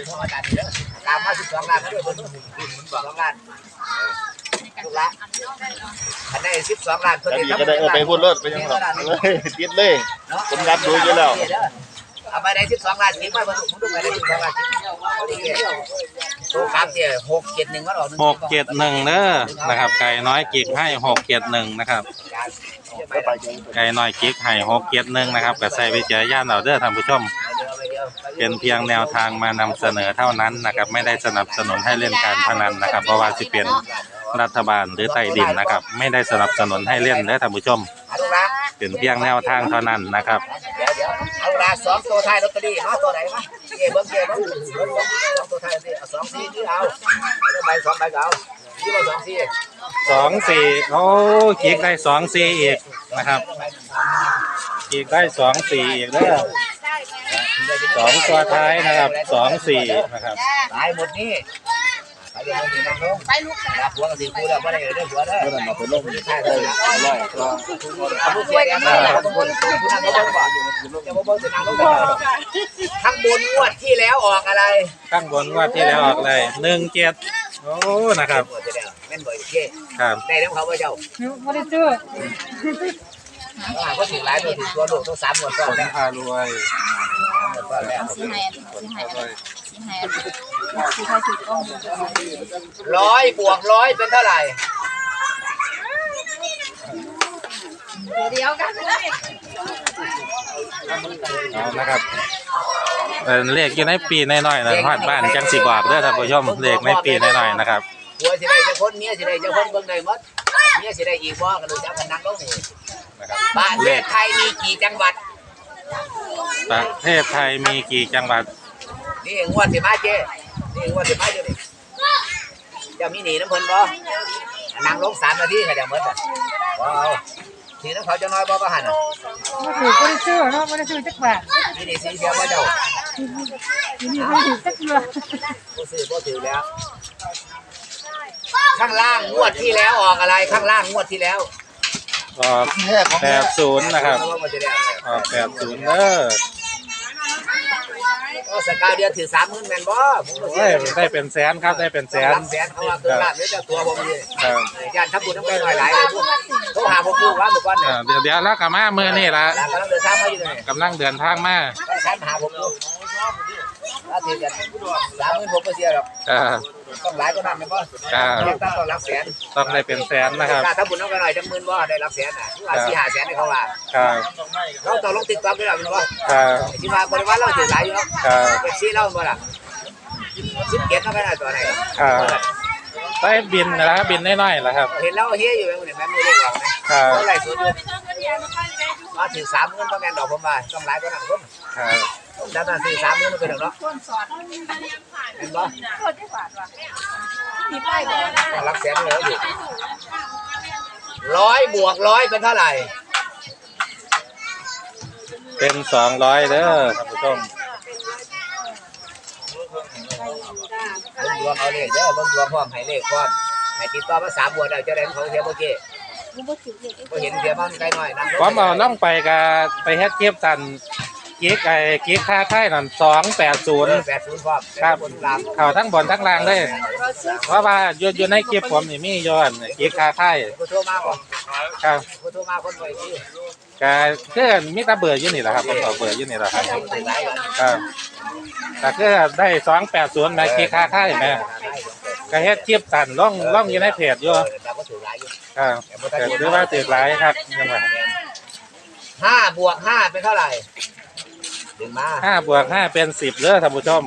ารย์ของอาจารย์เด้อตามมาสิบสองล้านด้วยเพิ่นสิบสองล้านลูกละอันได้สิบสองล้านเพิ่นอันนี้ก็ได้เออไปพูดเลิศไปยังหรอกเลยติดเลยผมรับรู้อยู่แล้วเอาไปได้สิบสองล้านจริงไหมเพิ่นผมดูไปได้สิบสองล้านจริงตัวครับเจ้หกเจ็ดหนึ่งก็ออหกเจ็ดหนึ่งเด้อนะครับ ไก่น้อยกิกให้หกเจ็ดหนึ่งนะครับไก่น้อยกิกให้หกเจ็ดหนึ่งนะครับก็ใส่วิจารณญาณเอาเด้อท่านผู้ชม เป็นเพียงแนวทางมานำเสนอเท่านั้นนะครับ ไม่ได้สนับสนุนให้เล่นการพนันนะครับเพราะว่าสิเป็นรัฐบาลหรือใต้ดินนะครับ ไม่ได้สนับสนุนให้เล่นเด้อท่านผู้ชม เป็นเพียงแนวทางเท่านั้นนะครับเดี๋ยวเดี๋ยวเอาลูกละสองตัวท้ายลอตเตอรี่เนาะตัวไหนมาเย่เบิ้งเย่เบิ้งเบิ้งสองตัวท้ายสิเอาสองสี่ที่เอาเอาใบสองใบก็เอาที่ว่าสองสี่สองสี่โอ้กิกได้สองสี่อีกนะครับกิกได้สองสี่อีกเด้อ สองตัวท้ายนะครับสองสี่นะครับตายหมดนี่ไปเดี๋ยวมันมีน้ำลงไปลูกรับหัวกับสีคูแล้วไม่ได้เรื่องหัวเด้อเมื่อนั้นเอาไปลงใช่เลยร้อยตัวเอาผู้เสียแรงนะคนคนคนผู้นั่งเขาบอกจะบอกจะนั่งลงกันข้างบนงวดที่แล้วออกอะไร ข้างบนว่าที่แล้วออกเลยหนึ่งเจ็ดโอ้นะครับงวดที่แล้วแม่นบ่อยเย่ครับได้แล้วเขาว่าเจ้าไม่ได้ซื้อเขาถือหลายตัวถือตัวลูกต้องสามงวดก่อนผลแล้วพารวย งวดก่อนแล้วสีแหนสีแหนสีแหนสีใครถือกล้องดูร้อยบวกร้อยเป็นเท่าไหร่เดียวกันเลยเอานะครับเป็นเลขอยู่ในปีน้อยๆนะฮอดบ้านจังสิบอกเด้อท่านผู้ชมเลขในปีน้อยๆนะครับหัวสิได้จะพ้นเมียสิได้จะพ้นเบิ่งได้หมดเมียสิได้อีกบ่ก็ดูจักกันนั่งลงนี่นะครับประเทศไทยมีกี่จังหวัด ประเทศไทยมีกี่จังหวัด นี่งวดสิมาเจ้นี่งวดสิมาเจ้นี่จะมีหนีน้ำเพิ่นบ่นั่งลงสามนาทีก็จะหมดอะว้าวทีน้ำเขาจะน้อยบ่บ่หันอะไม่ถือไม่ได้ซื้อเนาะไม่ได้ซื้อจักบาทนี่นี่สีเดียวบ่เจ้าทีนี้ไม่ถือจักเดือบ่ซื้อบ่ถือแล้ว ข้างล่างงวดที่แล้วออกอะไรข้างล่างงวดที่แล้วออกแค่ของแปดศูนย์นะครับว่ามันจะได้อะไรออกแปดศูนย์เด้อ ก็สกาวเดียวถือสามหมื่นแมนบ่ผมก็เสีโอ้ยยได้เป็นแสนครับได้เป็นแสนหลักแสนเขาว่าเกินล้านเลยแต่ตัวผมนี่ครับย่านทับบุญทั้งไปหน่อยหลายเลยพวกโทรหาผมดูว่าเมื่อก่อนเนี่ยอ่าเดี๋ยวเดี๋ยวแล้วกลับมาเมื่อนี่ละหลานกำลังเดินทางมาอยู่เลยกำลังเดินทางมาก็ใช้มาหาผมดูถ้าถือกันสามหมื่นผมก็เสียหรอกอ่า ต้องหลายก็นั่นแม่นบ่อ่าเรียกตั้งต้องหลักแสนต้องได้เป็นแสนนะครับ ถ้าทับบุญทั้งไปหน่อยจังหมื่นบ่ได้หลักแสนน่ะว่าสี่ห้าแสนให้เขาว่าครับเราต้องลงติ๊กต็อกด้วยหรอเป็นบ่ครับที่มาบริวารเราถือหลายอยู่เนาะครับเอฟซีเราบ่ล่ะสิบเกียรติเท่ากันตัวไหนครับไปบินนะครับบินน้อยๆแหละครับเห็นแล้วเฮียอยู่แบบนี้แม่มือเรียกว่าไหมครับเท่าไหร่สุดอยู่มาถึงสามเงินประมาณดอกผมว่าต้องหลายกว่านั้นคนครับ ดังนั้นถึงสามเงินมันเป็นดอกเนาะคนสอนเห็นบ่โคตรได้บาทว่ะมีป้ายบอกนะรักแสนเลยอยู่ร้อยบวกร้อยเป็นเท่าไหร่ เป็นสองร้อยเด้อท่านผู้ชมเบิ่งดวงเอาเลขเด้อเบิ่งดวงพร้อมให้เลขพร้อมให้ติดต่อมาสามบวกได้เจ้าแดนเขาเทียบโอเคกูบ่ถือเลยบ่เห็นเทียบมันไกลหน่อยนั่งผมเอาล่องไปกับไปเฮ็ดเก็บสัน กิ๊กไอ้กิ๊กค่าไข่นั่นสองแปดศูนย์ แปดศูนย์พร้อมครับบนลามเขาทั้งบนทั้งล่างเลยเพราะว่าอยู่อยู่ในคลิปผมนี่มีย้อนกิ๊กค่าไข่ผู้โทรมาบ่ครับผู้โทรมาคนไว้ที่ก็คือมีแตาเบื่ออยู่นี่แหละครับผมเอาเบื่ออยู่นี่แหละครับถือหลายกว่าครับแต่คือได้สองแปดศูนย์แม่กิ๊กค่าไข่แม่ก็เฮ็ดคลิปสันล่องล่องอยู่ในเพจอยู่แต่ก็ถือหลายอยู่ครับแต่ถือว่าติดหลายครับยังไงห้าบวกห้าเป็นเท่าไหร่ ดึงมาห้าบวกห้าเป็นสิบเด้อท่านผู้ชม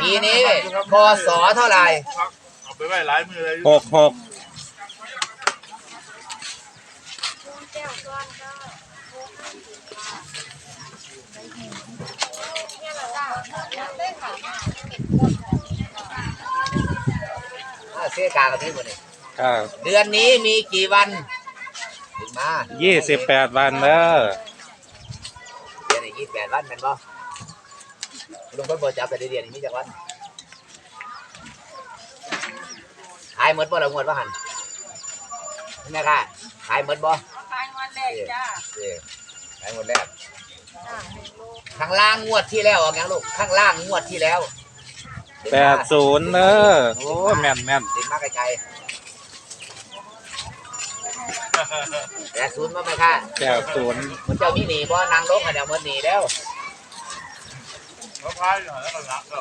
ปีนี้พศเท่าไหร่เอาไปไว้หลายมือเลยหกหกอ่า เสียกากันที่หมดนี่ครับเดือนนี้มีกี่วันดึงมายี่สิบแปดวันเด้อเดือนนี้ยี่สิบแปดวันเป็นบ่ลุงเพิ่นบ่จับแต่เดือนนี้มีจักวันขายหมดบ่ละงวดว่าหันแม่ค่ะขายหมดบ่ขายวันแรกจ้าเออขายหมดแล้วข้างล่างงวดที่แล้วออกยังลูกข้างล่างงวดที่แล้ว แปดศูนย์เด้อโอ้แม่นแม่นติดมากไกลๆแปดศูนย์มาไหมค่ะแปดศูนย์มันเจ้ามีหนีบ่นางลงกันเดี๋ยวมันหนีแล้วเขาพายหน่อยแล้วก็รักก็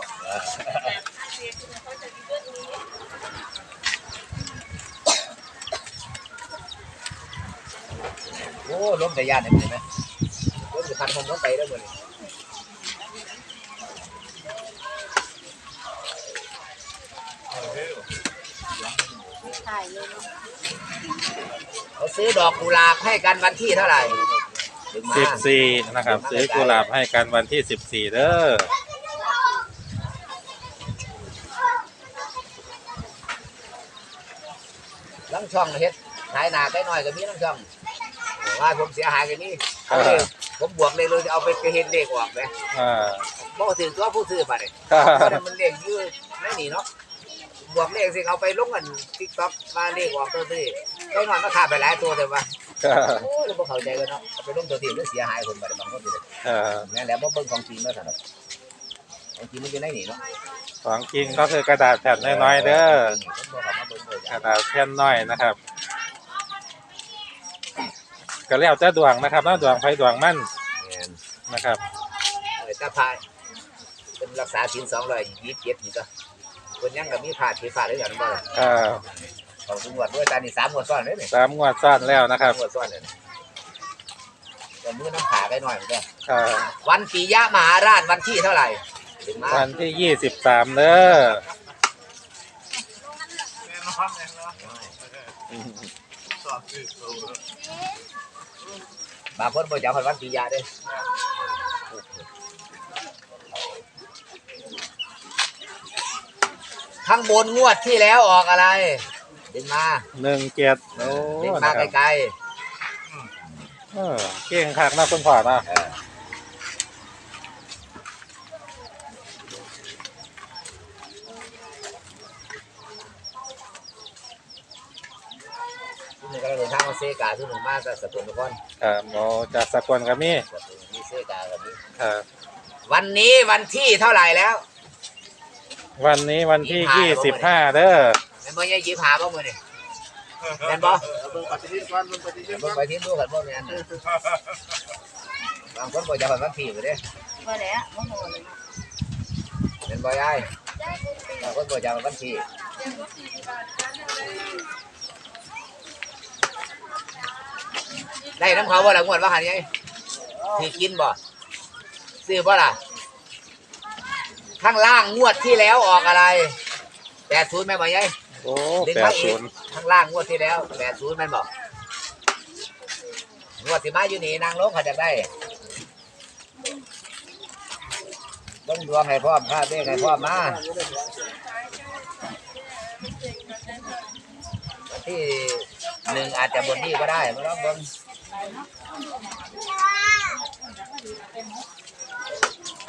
โอ้ล้มแต่ยานเห็นไหมล้มจะพันผมล้มไปแล้วหมดเลย ถ่ายเลยเนาะเขาซื้อดอกกุหลาบให้กันวันที่เท่าไหร่ถึงมาสิบสี่นะครับ ซื้อกุหลาบให้กันวันที่สิบสี่เด้อลังช่องเฮ็ดขายหนาใกล้หน่อยก็มีลังช่องว่าผมเสียหายกันนี่เอาเลยผมบวกเลยเลยจะเอาไปไปเฮ็ดเลขออกไหมอ่าบ่ถือตัวผู้ซื้อมาเลยครับเพราะมันเลขอยืดไม่หนีเนาะ บวกเลขสิเอาไปลงกันทิกต็อกมาเลขออกตัวที่ได้หน่อยมาขาดไปหลายตัวแต่ว่าครับโอ้ยเราบ่เข้าใจกันเนาะเอาไปลงตัวที่มันเสียหายคนไปบางคนสิครับแม่นแล้วบ่เบิ่งของจริงเนาะท่านของจริงมันอยู่ในนี่เนาะของจริงก็คือกระดาษแผ่นน้อยๆเด้อผมบ่เข้ามาเบิ่งเลยกระดาษแผ่นน้อยนะครับก็แล้วแต่ดวงนะครับแล้วดวงไฟดวงมั่นแม่นนะครับเออถ้าพายเป็นรักษาศีล227นี่ก็ คนยังก็มีพลาดผิดพลาดได้อย่างบ่ล่ะอ่าของทุกงวดด้วยตานี่3งวดซ้อนเลยนี่สามงวดซ้อนแล้วนะครับงวดซ้อนเลยแต่มือน้ำขาไปหน่อยเหมือนกันอ่าวันปิยมหาราชวันที่เท่าไหร่ถึงมาวันที่ยี่สิบสามเด้อแน่นอนแน่นอนสอบคือตัวบางคนบ่จำวันปิยะเด้ ข้างบนงวดที่แล้วออกอะไรดึงมาหนึ่งเจ็ดโอ้ดึงนะมาครับไกลเออเก่งคักนะคุณพ่อนะๆเออทุกหนึ่งก็เดินทางมาเซกาทุกหนึ่งมาจากสกลนครครับโอ้จากสกลกับมี่สกลมีเซกากับนี้ครับวันนี้วันที่เท่าไหร่แล้ว วันนี้วันที่ยี่ยี่สิสิบบห้าห้าเด้อแม่นบ่ยังยิบหาบ่มื้อนี่แม่นบ่เบิ่งปฏิทินก่อนเบิ่งปฏิทินเบิ่งไปที่ดูกันบ่แม่นบางคนบ่จะวันที่ไปเด้ว่าแล้วโมโหเลยเนาะแม่นบ่ยายบางคนบ่จะวันที่ได้น้ำเขาบ่ล่ะงวดว่าหันยังสิกินบ่ซื้อบ่ล่ะ ข้างล่างงวดที่แล้วออกอะไร80แม่นบ่ยายโอ้ดึงแปมาดอีศูกนย์ข้างล่างงวดที่แล้ว80แม่นบ่งวดที่มาอยู่นี่นางลงเขาจะได้เบิ่งดวงให้พร้อมค่าเลขให้พร้อมมาวันที่หนึ่งอาจจะบนนี้ก็ได้มาลองเบิ่ง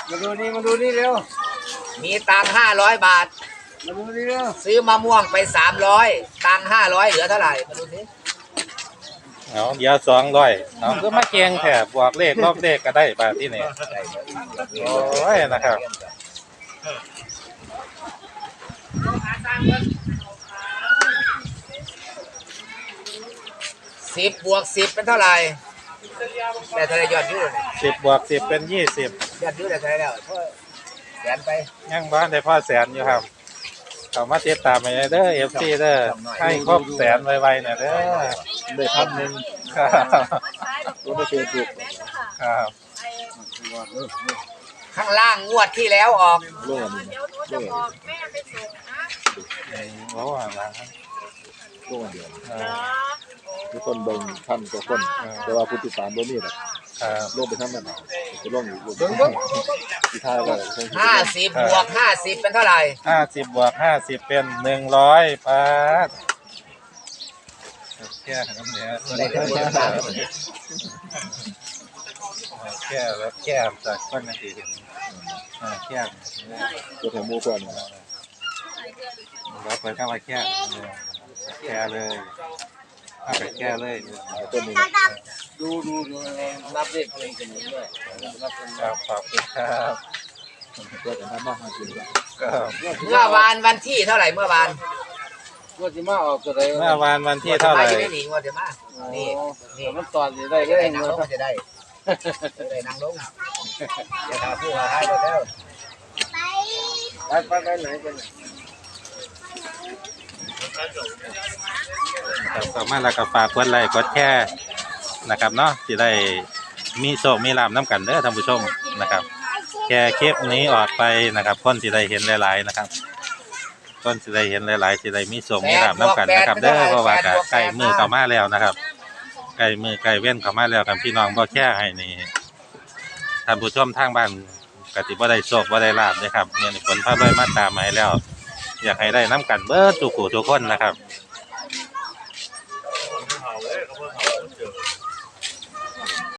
มาดูนี่มาดูนี่เร็ว มีตังห้าร้อยบาท มาดูนี่เร็วซื้อมะม่วงไปสามร้อยตังห้าร้อยเหลือเท่าไหร่มาดูสิเอาเดี๋ยวสองร้อยเอาคือมาเก่งแถบบวกเลขรอบเลขก็ได้บาทที่นี่ได้โอ้ยนะครับสิบบวกสิบเป็นเท่าไหร่แต่เท่าไหรยอดอยุ่เลยสิบบวกสิบเป็นยี่สิบยอดอยุ่ได้เท่าไหรแล้วเพราะ แสนไปยังบ้านได้พ่อแสนอยู่ครับเขามาติดตามไปเด้อเอฟซีเด้อให้ครบแสนไวๆหน่อยเด้อได้พันหนึ่งครับก็ไม่เคยถูกครับข้างล่างงวดที่แล้วออกโลกนี้โลกโอ้โหหลังโลกเดียวเออทุกคนเบิ่งพันกว่าคนแต่ว่าผู้ติดตามบ่มีหรอก ครับโลกไปทำมันจะลงอยู่เบิ่งเบิ่งที่ท่าก็คงห้าสิบบวกห้าสิบเป็นเท่าไหร่ห้าสิบบวกห้าสิบเป็นหนึ่งร้อยบาทแค่น้ำเนื้อได้เดือนละบาทแค่แล้วแค่จากก้นนาทีเห็นอ่าแค่ตัวแถวหมู่ก่อนเราเปิดเข้ามาแค่แค่เลย เอาไปแก้เลยตัวนี้ดูดูดูนับเลขเลยกันด้วยนับเป็นครับขอบคุณครับตัวจะทำมาหากินก็เมื่อวานวันที่เท่าไหร่เมื่อวานงวดที่มาออกตัวใดเมื่อวานวันที่เท่าไหร่งวดที่มอยู่ในหนีงวดที่มานี่นี่มันตอนนี้ได้ได้ก็ได้ได้นางเงิลนงจะได้จะได้นางลงอย่าทำผู้หายหมดแล้วไปไปไปไหนไปไหน ครับก็มาแล้วก็ฝากกดไลค์กดแชร์นะครับเนาะสิได้มีโชคมีลาภน้ำกันเด้อท่านผู้ชมนะครับ แชร์คลิปนี้ออกไปนะครับคนสิได้เห็นหลายๆนะครับคนสิได้เห็นหลายๆสิได้มีโชคมีลาภน้ำกันนะครับ เด้อเพราะว่าก็ใกล้มือเข้ามาแล้วนะครับใกล้มือใกล้เว้นเข้ามาแล้วกันพี่น้องบ่แค่ให้นี่ท่านผู้ชมทางบ้านกติบ่ได้โชคบ่ได้ลาภนะครับเนี่ยผลพาด้วยมาตามมาแล้ว อยากให้ได้น้ำกันเบิดทุกผู้ทุกคนนะครับ